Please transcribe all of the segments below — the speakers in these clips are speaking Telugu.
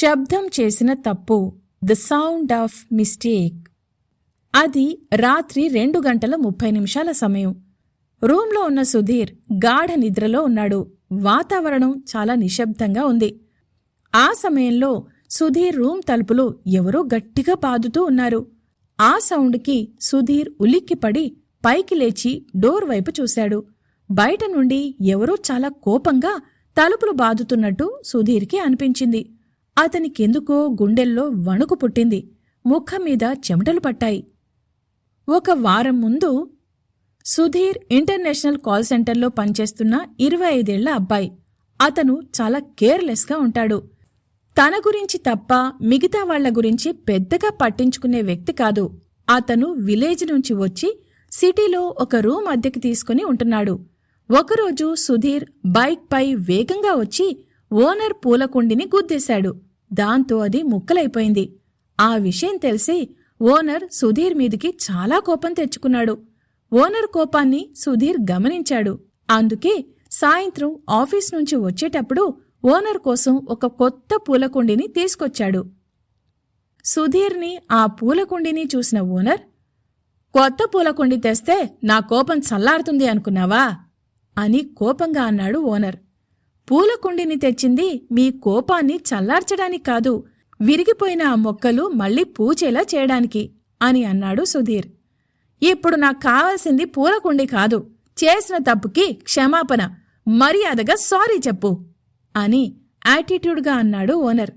శబ్దం చేసిన తప్పు. ద సౌండ్ ఆఫ్ మిస్టేక్ అది రాత్రి రెండు గంటల ముప్పై నిమిషాల సమయం. రూంలో ఉన్న సుధీర్ గాఢ నిద్రలో ఉన్నాడు. వాతావరణం చాలా నిశ్శబ్దంగా ఉంది. ఆ సమయంలో సుధీర్ రూమ్ తలుపులు ఎవరో గట్టిగా బాదుతూ ఉన్నారు. ఆ సౌండ్కి సుధీర్ ఉలిక్కిపడి పైకి లేచి డోర్ వైపు చూశాడు. బయట నుండి ఎవరో చాలా కోపంగా తలుపులు బాదుతున్నట్టు సుధీర్కి అనిపించింది. అతనికెందుకో గుండెల్లో వణుకు పుట్టింది. ముఖం మీద చెమటలు పట్టాయి. ఒక వారం ముందు సుధీర్ ఇంటర్నేషనల్ కాల్ సెంటర్లో పనిచేస్తున్న ఇరవై ఐదేళ్ళ అబ్బాయి. అతను చాలా కేర్లెస్గా ఉంటాడు. తన గురించి తప్ప మిగతా వాళ్ళ గురించి పెద్దగా పట్టించుకునే వ్యక్తి కాదు. అతను విలేజ్ నుంచి వచ్చి సిటీలో ఒక రూమ్ అద్దెకి తీసుకుని ఉంటున్నాడు. ఒకరోజు సుధీర్ బైక్పై వేగంగా వచ్చి ఓనర్ పూలకుండిని గుద్దేశాడు. దాంతో అది ముక్కలైపోయింది. ఆ విషయం తెలిసి ఓనర్ సుధీర్ మీదికి చాలా కోపం తెచ్చుకున్నాడు. ఓనర్ కోపాన్ని సుధీర్ గమనించాడు. అందుకే సాయంత్రం ఆఫీస్ నుంచి వచ్చేటప్పుడు ఓనర్ కోసం ఒక కొత్త పూలకుండిని తీసుకొచ్చాడు. సుధీర్ని ఆ పూలకుండిని చూసిన ఓనర్ కొత్త పూలకుండి తెస్తే నా కోపం చల్లారుతుంది అనుకున్నావా? అని కోపంగా అన్నాడు ఓనర్. పూలకుండిని తెచ్చింది మీ కోపాన్ని చల్లార్చడానికి కాదు విరిగిపోయిన ఆ మొక్కలు మళ్ళీ పూచేలా చేయడానికి అని అన్నాడు సుధీర్. ఇప్పుడు నాకు కావాల్సింది పూలకుండి కాదు చేసిన తప్పుకి క్షమాపణ మర్యాదగా సారీ చెప్పు అని యాటిట్యూడ్గా అన్నాడు ఓనర్.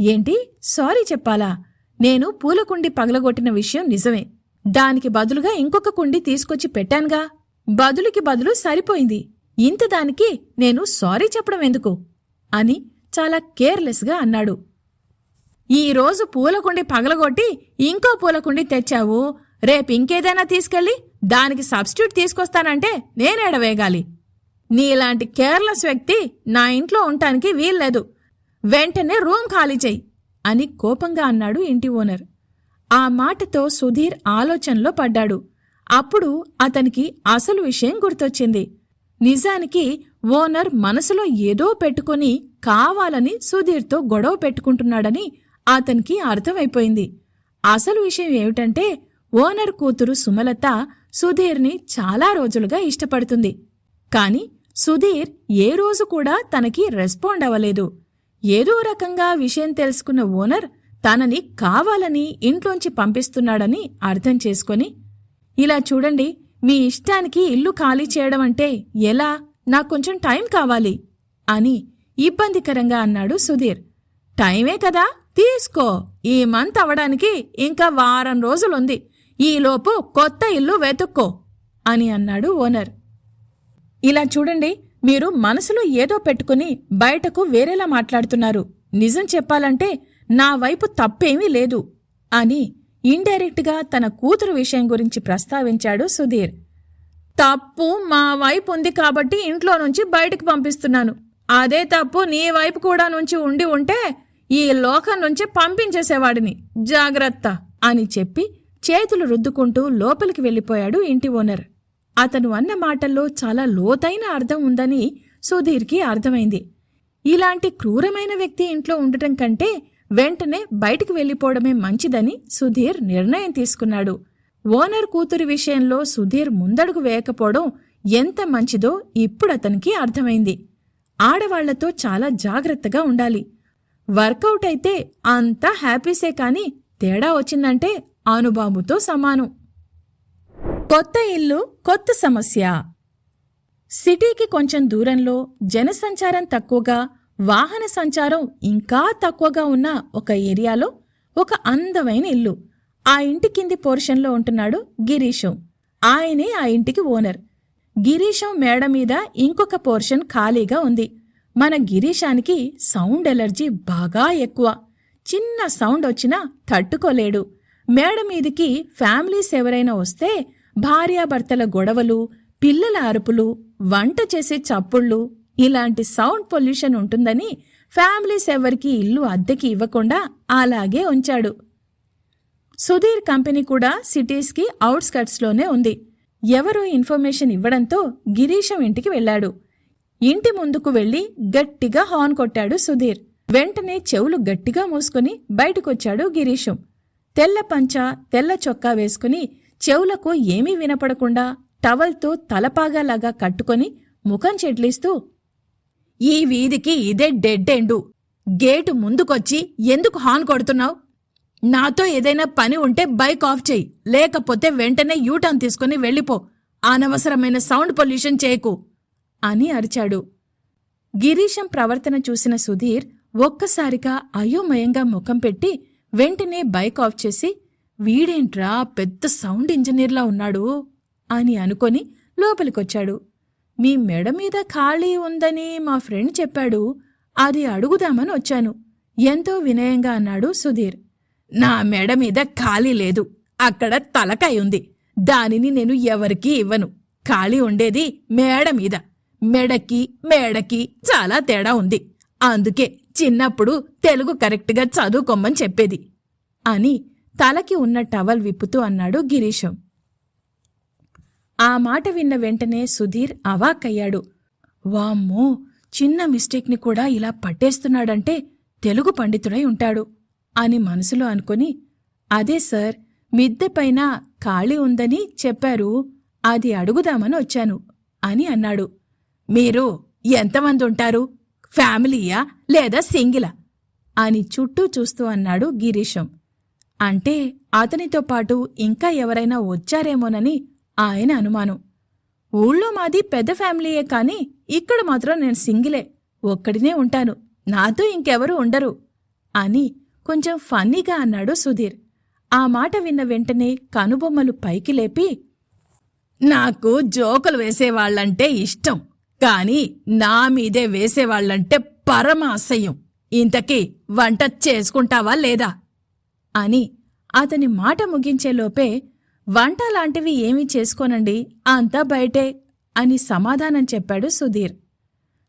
ఏంటి? సారీ చెప్పాలా? నేను పూలకుండి పగలగొట్టిన విషయం నిజమే. దానికి బదులుగా ఇంకొక కుండి తీసుకొచ్చి పెట్టానుగా. బదులుకి బదులు సరిపోయింది. ఇంత దానికి నేను సారీ చెప్పడం ఎందుకు? అని చాలా కేర్లెస్గా అన్నాడు. ఈ రోజు పూలకుండి పగలగొట్టి ఇంకో పూలకుండి తెచ్చావు. రేపు ఇంకేదైనా తీసుకెళ్ళి దానికి సబ్స్టిట్యూట్ తీసుకొస్తానంటే నేనేడవేగాలి నీలాంటి కేర్లెస్ వ్యక్తి నా ఇంట్లో ఉండటానికి వీల్లేదు. వెంటనే రూమ్ ఖాళీ చెయ్యి అని కోపంగా అన్నాడు ఇంటి ఓనర్. ఆ మాటతో సుధీర్ ఆలోచనలో పడ్డాడు. అప్పుడు అతనికి అసలు విషయం గుర్తొచ్చింది. నిజానికి ఓనర్ మనసులో ఏదో పెట్టుకుని కావాలని సుధీర్తో గొడవ పెట్టుకుంటున్నాడని అతనికి అర్థమైపోయింది. అసలు విషయం ఏమిటంటే ఓనర్ కూతురు సుమలత సుధీర్ని చాలా రోజులుగా ఇష్టపడుతుంది. కాని సుధీర్ ఏ రోజు కూడా తనకి రెస్పాండ్ అవ్వలేదు. ఏదో రకంగా విషయం తెలుసుకున్న ఓనర్ తనని కావాలని ఇంట్లోంచి పంపిస్తున్నాడని అర్థం చేసుకొని ఇలా చూడండి మీ ఇష్టానికి ఇల్లు ఖాళీ చేయడం అంటే ఎలా? నాకు కొంచెం టైం కావాలి. అని ఇబ్బందికరంగా అన్నాడు సుధీర్. టైమే కదా తీసుకో. ఈ మంత్ అవడానికి ఇంకా వారం రోజులుంది. ఈలోపు కొత్త ఇల్లు వెతుక్కో అని అన్నాడు ఓనర్. ఇలా చూడండి మీరు మనసులో ఏదో పెట్టుకుని బయటకు వేరేలా మాట్లాడుతున్నారు. నిజం చెప్పాలంటే నా వైపు తప్పేమీ లేదు అని ఇండైరెక్ట్గా తన కూతురు విషయం గురించి ప్రస్తావించాడు సుధీర్. తప్పు మా వైపు ఉంది కాబట్టి ఇంట్లో నుంచి బయటకు పంపిస్తున్నాను. అదే తప్పు నీ వైపు కూడా నుంచి ఉండి ఉంటే ఈ లోకం నుంచి పంపించేసేవాడిని. జాగ్రత్త అని చెప్పి చేతులు రుద్దుకుంటూ లోపలికి వెళ్ళిపోయాడు ఇంటి ఓనర్. అతను అన్న మాటల్లో చాలా లోతైన అర్థం ఉందని సుధీర్కి అర్థమైంది. ఇలాంటి క్రూరమైన వ్యక్తి ఇంట్లో ఉండటం కంటే వెంటనే బయటికి వెళ్ళిపోవడమే మంచిదని సుధీర్ నిర్ణయం తీసుకున్నాడు. ఓనర్ కూతురి విషయంలో సుధీర్ ముందడుగు వేయకపోవడం ఎంత మంచిదో ఇప్పుడు అతనికి అర్థమైంది. ఆడవాళ్ళతో చాలా జాగ్రత్తగా ఉండాలి. వర్కౌట్ అయితే అంతా హ్యాపీసే కాని తేడా వచ్చిందంటే అనుబాబుతో సమానం. కొత్త ఇల్లు కొత్త సమస్య. సిటీకి కొంచెం దూరంలో జనసంచారం తక్కువగా వాహన సంచారం ఇంకా తక్కువగా ఉన్న ఒక ఏరియాలో ఒక అందమైన ఇల్లు. ఆ ఇంటి కింది పోర్షన్లో ఉంటున్నాడు గిరీశం. ఆయనే ఆ ఇంటికి ఓనర్. గిరీశం మేడ మీద ఇంకొక పోర్షన్ ఖాళీగా ఉంది. మన గిరీశానికి సౌండ్ ఎలర్జీ బాగా ఎక్కువ. చిన్న సౌండ్ వచ్చినా తట్టుకోలేడు. మేడ మీదికి ఫ్యామిలీస్ ఎవరైనా వస్తే భార్యాభర్తల గొడవలు పిల్లల అరుపులు వంట చేసే చప్పుళ్ళు ఇలాంటి సౌండ్ పొల్యూషన్ ఉంటుందని ఫ్యామిలీస్ ఎవరికి ఇల్లు అద్దెకి ఇవ్వకుండా అలాగే ఉంచాడు. సుధీర్ కంపెనీ కూడా సిటీస్కి అవుట్స్కట్స్లోనే ఉంది. ఎవరూ ఇన్ఫర్మేషన్ ఇవ్వడంతో గిరీశం ఇంటికి వెళ్ళాడు. ఇంటి ముందుకు వెళ్ళి గట్టిగా హార్న్ కొట్టాడు సుధీర్. వెంటనే చెవులు గట్టిగా మూసుకుని బయటకొచ్చాడు గిరీశం. తెల్ల పంచ తెల్ల చొక్కా వేసుకుని చెవులకు ఏమీ వినపడకుండా టవల్తో తలపాగాలాగా కట్టుకొని ముఖం చెడ్లిస్తూ ఈ వీధికి ఇదే డెడ్ ఎండు గేటు ముందుకొచ్చి ఎందుకు హార్న్ కొడుతున్నావు? నాతో ఏదైనా పని ఉంటే బైక్ ఆఫ్ చెయ్యి లేకపోతే వెంటనే యూటర్న్ తీసుకుని వెళ్ళిపో. అనవసరమైన సౌండ్ పొల్యూషన్ చేయకు అని అరిచాడు. గిరీశం ప్రవర్తన చూసిన సుధీర్ ఒక్కసారిగా అయోమయంగా ముఖం పెట్టి వెంటనే బైక్ ఆఫ్ చేసి వీడేంట్రా పెద్ద సౌండ్ ఇంజనీర్లా ఉన్నాడు? అని అనుకొని లోపలికొచ్చాడు. మీ మెడ మీద ఖాళీ ఉందని మా ఫ్రెండ్ చెప్పాడు. అది అడుగుదామని వచ్చాను. ఎంతో వినయంగా అన్నాడు సుధీర్. నా మెడ మీద ఖాళీ లేదు. అక్కడ తలకాయ ఉంది. దానిని నేను ఎవరికీ ఇవ్వను. ఖాళీ ఉండేది మేడ మీద. మెడకి మేడకి చాలా తేడా ఉంది. అందుకే చిన్నప్పుడు తెలుగు కరెక్ట్గా చదువుకోమని చెప్పేది. అని తలకి ఉన్న టవల్ విప్పుతూ అన్నాడు గిరీశం. ఆ మాట విన్న వెంటనే సుధీర్ అవాక్కయ్యాడు. వామ్మో చిన్న మిస్టేక్ని కూడా ఇలా పట్టేస్తున్నాడంటే తెలుగు పండితుడై ఉంటాడు అని మనసులో అనుకుని అదే సార్ మిద్దెపైన ఖాళీ ఉందని చెప్పారు అది అడుగుదామని వచ్చాను అని అన్నాడు. మీరు ఎంతమంది ఉంటారు ఫ్యామిలీయా లేదా సింగిలా? అని చుట్టూ చూస్తూ అన్నాడు గిరీశం. అంటే అతనితో పాటు ఇంకా ఎవరైనా వచ్చారేమోనని ఆయన అనుమానం. ఊళ్ళో మాది పెద్ద ఫ్యామిలీయే కానీ ఇక్కడ మాత్రం నేను సింగిలే. ఒక్కడినే ఉంటాను. నాతో ఇంకెవరూ ఉండరు అని కొంచెం ఫన్నీగా అన్నాడు సుధీర్. ఆ మాట విన్న వెంటనే కనుబొమ్మలు పైకి లేపి నాకు జోకులు వేసేవాళ్ళంటే ఇష్టం కాని నా మీదే వేసేవాళ్ళంటే పరమ అసహ్యం. ఇంతకీ వంట చేసుకుంటావా లేదా? అని అతని మాట ముగించేలోపే వంట లాంటివి ఏమీ చేసుకోనండి అంతా బయటే అని సమాధానం చెప్పాడు సుధీర్.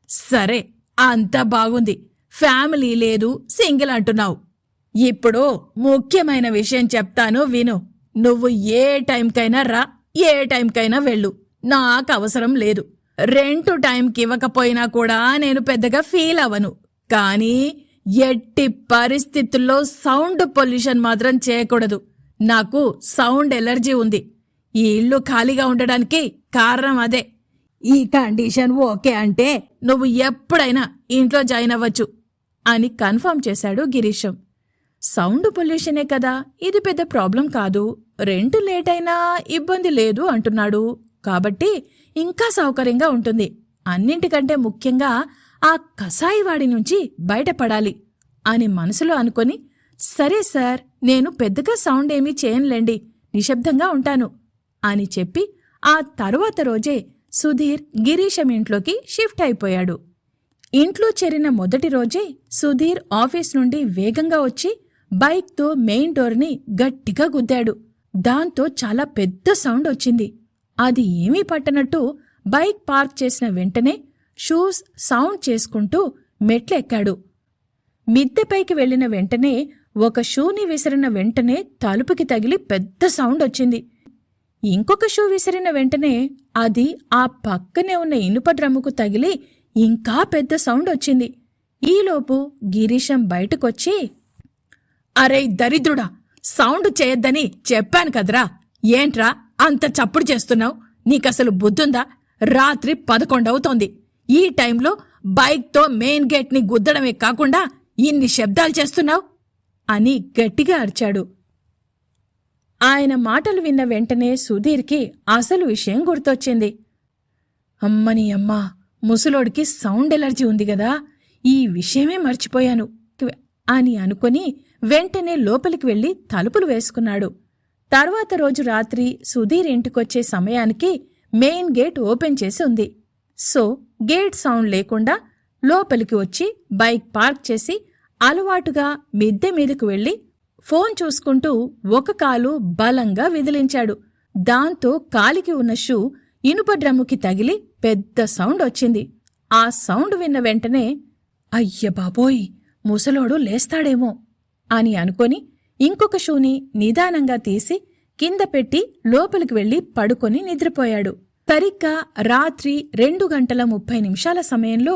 సరే అంతా బాగుంది. ఫ్యామిలీ లేదు సింగిల్ అంటున్నావు. ఇప్పుడు ముఖ్యమైన విషయం చెప్తాను విను. నువ్వు ఏ టైంకైనా రా ఏ టైంకైనా వెళ్ళు. నాకు అవసరం లేదు. రెంటు టైంకి ఇవ్వకపోయినా కూడా నేను పెద్దగా ఫీల్ అవ్వను. కానీ ఎట్టి పరిస్థితుల్లో సౌండ్ పొల్యూషన్ మాత్రం చేయకూడదు. నాకు సౌండ్ ఎలర్జీ ఉంది. ఈ ఇల్లు ఖాళీగా ఉండడానికి కారణం అదే. ఈ కండిషన్ ఓకే అంటే నువ్వు ఎప్పుడైనా ఇంట్లో జాయిన్ అవ్వచ్చు అని కన్ఫర్మ్ చేశాడు గిరీశం. సౌండ్ పొల్యూషనే కదా ఇది పెద్ద ప్రాబ్లం కాదు. రెంట్ లేట్ అయినా ఇబ్బంది లేదు అంటున్నాడు. కాబట్టి ఇంకా సౌకర్యంగా ఉంటుంది. అన్నింటికంటే ముఖ్యంగా ఆ కసాయివాడి నుంచి బయటపడాలి అని మనసులో అనుకొని సరే సార్ నేను పెద్దగా సౌండ్ ఏమీ చేయనులేండి నిశ్శబ్దంగా ఉంటాను అని చెప్పి ఆ తరువాత రోజే సుధీర్ గిరీశం ఇంట్లోకి షిఫ్ట్ అయిపోయాడు. ఇంట్లో చేరిన మొదటి రోజే సుధీర్ ఆఫీస్ నుండి వేగంగా వచ్చి బైక్తో మెయిన్ డోర్ని గట్టిగా గుద్దాడు. దాంతో చాలా పెద్ద సౌండ్ వచ్చింది. అది ఏమీ పట్టనట్టు బైక్ పార్క్ చేసిన వెంటనే షూస్ సౌండ్ చేసుకుంటూ మెట్లెక్కాడు. మిద్దెపైకి వెళ్ళిన వెంటనే ఒక షూని విసిరిన వెంటనే తలుపుకి తగిలి పెద్ద సౌండ్ వచ్చింది. ఇంకొక షూ విసిరిన వెంటనే అది ఆ పక్కనే ఉన్న ఇనుప డ్రమ్ముకు తగిలి ఇంకా పెద్ద సౌండ్ వచ్చింది. ఈలోపు గిరీశం బయటకొచ్చి అరే దరిద్రుడా సౌండ్ చేయొద్దని చెప్పాను కదరా. ఏంట్రా అంత చప్పుడు చేస్తున్నావు? నీకసలు బుద్ధుందా? రాత్రి పదకొండవుతోంది ఈ టైంలో బైక్తో మెయిన్ గేట్ని గుద్దడమే కాకుండా ఇన్ని శబ్దాలు చేస్తున్నావు? అని గట్టిగా అరిచాడు. ఆయన మాటలు విన్న వెంటనే సుధీర్కి అసలు విషయం గుర్తొచ్చింది. అమ్మని అమ్మ ముసలోడికి సౌండ్ ఎలర్జీ ఉంది గదా ఈ విషయమే మర్చిపోయాను అని అనుకుని వెంటనే లోపలికి వెళ్ళి తలుపులు వేసుకున్నాడు. తర్వాత రోజు రాత్రి సుధీర్ ఇంటికొచ్చే సమయానికి మెయిన్ గేట్ ఓపెన్ చేసి ఉంది. సో గేట్ సౌండ్ లేకుండా లోపలికి వచ్చి బైక్ పార్క్ చేసి అలవాటుగా మిద్దె మీదకు వెళ్ళి ఫోన్ చూసుకుంటూ ఒక కాలు బలంగా విదిలించాడు. దాంతో కాలికి ఉన్న షూ ఇనుప డ్రమ్ముకి తగిలి పెద్ద సౌండ్ వచ్చింది. ఆ సౌండ్ విన్న వెంటనే అయ్య బాబోయ్ ముసలోడు లేస్తాడేమో అని అనుకొని ఇంకొక షూని నిదానంగా తీసి కింద పెట్టి లోపలికి వెళ్ళి పడుకొని నిద్రపోయాడు. సరిగ్గా రాత్రి రెండు గంటల ముప్పై నిమిషాల సమయంలో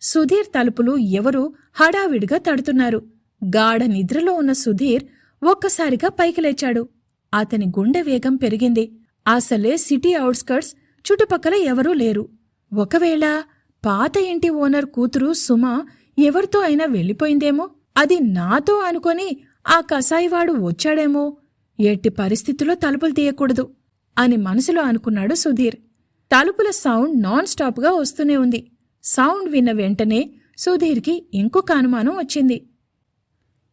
సుధీర్ తలుపులు ఎవరూ హడావిడిగా తడుతున్నారు. గాఢ నిద్రలో ఉన్న సుధీర్ ఒక్కసారిగా పైకి లేచాడు. అతని గుండె వేగం పెరిగింది. అసలే సిటీ అవుట్స్కర్ట్స్ చుట్టుపక్కల ఎవరూ లేరు. ఒకవేళ పాత ఇంటి ఓనర్ కూతురు సుమ ఎవరితో అయినా వెళ్ళిపోయిందేమో? అది నాతో అనుకొని ఆ కసాయివాడు వచ్చాడేమో? ఎట్టి పరిస్థితుల్లో తలుపులు తీయకూడదు అని మనసులో అనుకున్నాడు సుధీర్. తలుపుల సౌండ్ నాన్ స్టాప్గా వస్తూనే ఉంది. సౌండ్ విన్న వెంటనే సుధీర్కి ఇంకొక అనుమానం వచ్చింది.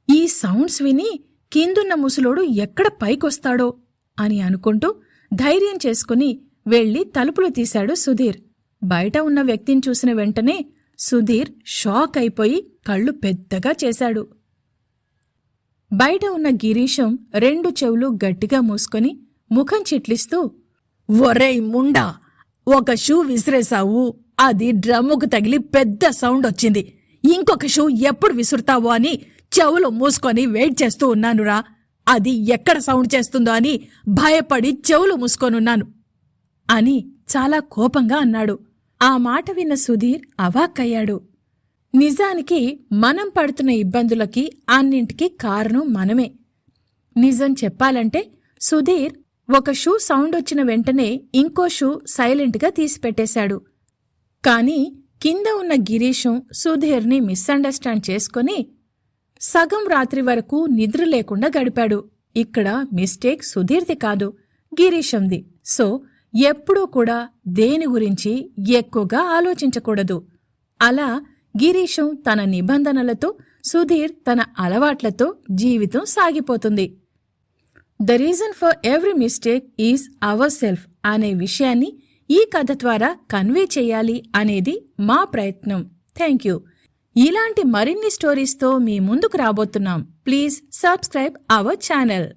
ఈ సౌండ్స్ విని కిందున్న ముసలోడు ఎక్కడ పైకొస్తాడో అని అనుకుంటూ ధైర్యం చేసుకుని వెళ్ళి తలుపులు తీశాడు సుధీర్. బయట ఉన్న వ్యక్తిని చూసిన వెంటనే సుధీర్ షాక్ అయిపోయి కళ్ళు పెద్దగా చేశాడు. బయట ఉన్న గిరీశం రెండు చెవులు గట్టిగా మూసుకొని ముఖం చిట్లిస్తూ ఒరేయ్ ముండా ఒక షూ విసిరేశావు. అది డ్రమ్ముకు తగిలి పెద్ద సౌండ్ వచ్చింది. ఇంకొక షూ ఎప్పుడు విసురుతావో అని చెవులు మూసుకొని వెయిట్ చేస్తూ ఉన్నానురా. అది ఎక్కడ సౌండ్ చేస్తుందో అని భయపడి చెవులు మూసుకొనున్నాను అని చాలా కోపంగా అన్నాడు. ఆ మాట విన్న సుధీర్ అవాక్కయ్యాడు. నిజానికి మనం పడుతున్న ఇబ్బందులకి అన్నింటికీ కారణం మనమే. నిజం చెప్పాలంటే సుధీర్ ఒక షూ సౌండ్ వచ్చిన వెంటనే ఇంకో షూ సైలెంట్గా తీసిపెట్టేశాడు. కానీ కింద ఉన్న గిరీషం సుధీర్ని మిస్అండర్స్టాండ్ చేసుకొని సగం రాత్రి వరకు నిద్ర లేకుండా గడిపాడు. ఇక్కడ మిస్టేక్ సుధీర్ది కాదు గిరీషంది సో ఎప్పుడూ కూడా దేని గురించి ఎక్కువగా ఆలోచించకూడదు. అలా గిరీషం తన నిబంధనలతో సుధీర్ తన అలవాట్లతో జీవితం సాగిపోతుంది. The reason for every mistake is our self అనే విషయాన్ని ఈ కథ ద్వారా కన్వే చేయాలి అనేది మా ప్రయత్నం. థ్యాంక్ యూ ఇలాంటి మరిన్ని స్టోరీస్తో మీ ముందుకు రాబోతున్నాం. Please subscribe our channel